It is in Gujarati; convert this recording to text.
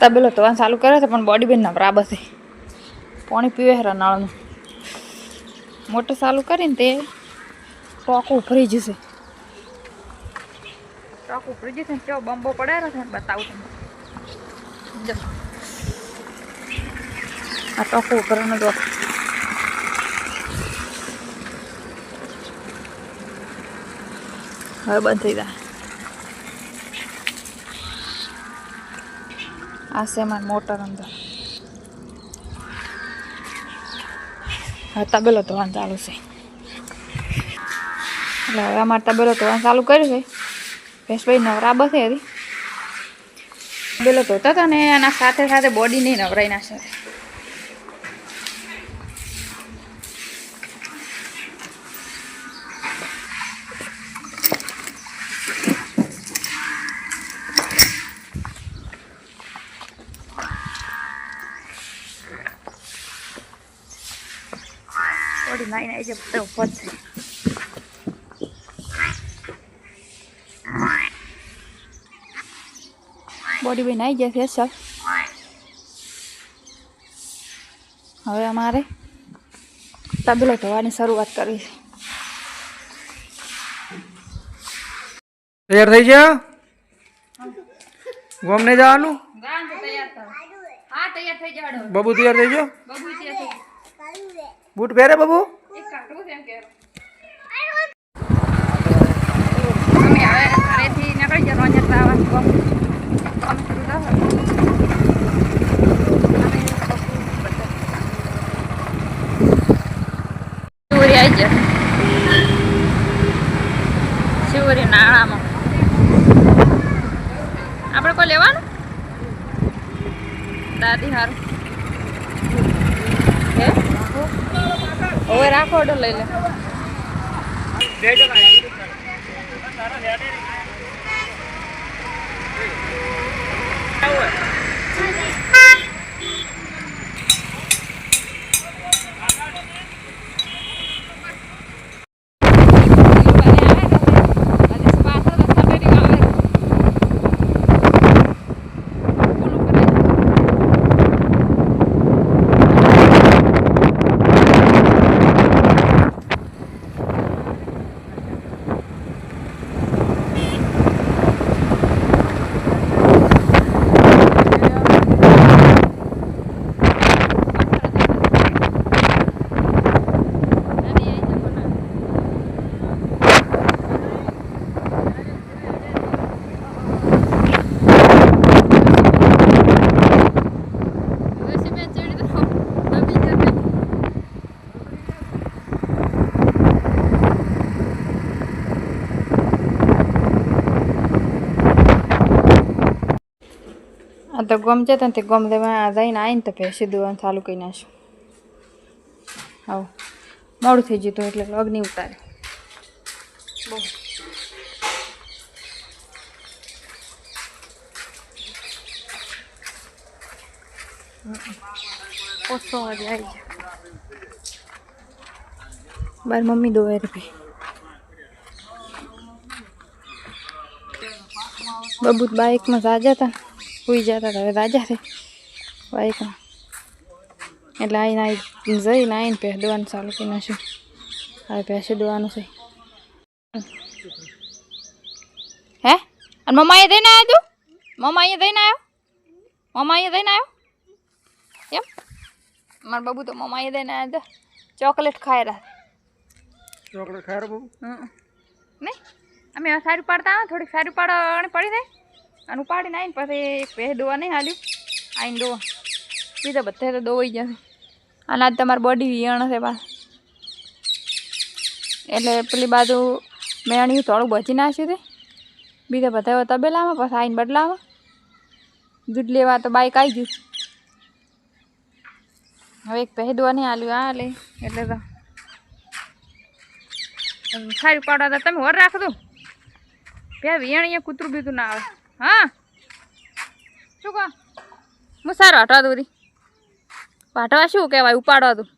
તબેલો ધોવાનું ચાલુ કરે છે, પણ બોડી બેન બરાબર છે પાણી પીવે હે નળનું મોટર ચાલુ કરીને તે ટોક ઉભરી જશે. ટોક ઉભરી જશે ને કેવો બંબો પડેલો છે બતાવું તમને. આ ટોક ઉપરનો જો. હવે બંધ થઈ જાય. આ છે મોટર અંદર. હવે તબેલો ધોવાનું ચાલુ છે. એટલે હવે અમારે તબેલો ધોવાનું ચાલુ કર્યું છે. ભેંસભાઈ નવરા બસે હતી તબેલો ધોતા હતા ને એના સાથે સાથે બોડી નહીં નવરાઈ નાખે. બોડી નાઈ નાઈ જાય ઉપર બોડી બી નાઈ જશે સર હવે અમારે તબલો ધોવાની શરૂઆત કરવી છે તૈયાર થઈ ગયા? ગોમને જવાનું? હા તૈયાર થઈ જાડો બબુ તૈયાર થઈ ગયો? બબુ તૈયાર થઈ બૂટ પહેરે બબુ એક કાઢવું છે એમ કે અમે હવે ઘરેથી નીકળી જવાનું જતા આવવાનું કામ શરૂ થશે શિવરી આવી જશે શિવરી નાળામાં આપણે કોઈ લેવાનું દાદી હારું હે હવે રાખો ઓર્ડર લઈ લે. આ તો ગમ છે ને તે ગમ દેવા જઈને આવીને તો ભેંસી દોવાનું ચાલુ કરી નાખ્યું હા મોડું થઈ જતું એટલે અગ્નિ ઉતારે બહુ ઓછો આવી જાય બાર મમ્મી દોવે રૂપિયા બબૂત બાઇકમાં સાજા હતા સુઈ જતા હતા હવે રાજા છે બાઇકમાં એટલે આવીને આવી જઈને આવીને પહે દોવાનું ચાલુ કરી નાખ્યું હવે ભેંસે દોવાનું છે હે અને મમ્મા અહીંયા દઈને આવ્યો તું મમ્મા અહીંયા દઈને આવ્યો મમ્મા અહીંયા દઈને આવ્યો એમ મારા બાબુ તો મમ્મા અહીંયા દઈને આવ્યો ચોકલેટ ખાઈ રહ્યા ચોકલેટ ખાય બબુ. નહીં અમે સારું પાડતા થોડીક સારું પાડવાની પડી જાય અને ઉપાડીને આવીને પછી એક પહે દોવા નહીં હાલ્યું. આવીને દોવા. બીજા બધા તો દોવાઈ જશે અને આજ તમારી બોડી વિયણ છે પાસે એટલે પેલી બાજુ મેણ્યું થોડું બચી નાખ્યું છે. બીજા બધા તબેલામાં, પછી આવીને બદલાવા દૂધ લેવા તો બાઈક આવી ગયું. હવે એક પહે દોવા નહીં હાલ્યું. આ લે, એટલે તો. સારું પાડવા તો તમે વર રાખો તો બે વિયાણ અહીંયા કૂતરું બીતું ના આવે. હા. શું કહો? હું સારું હટવા દોરી પાટવા શું કહેવાય? ઉપાડવા તું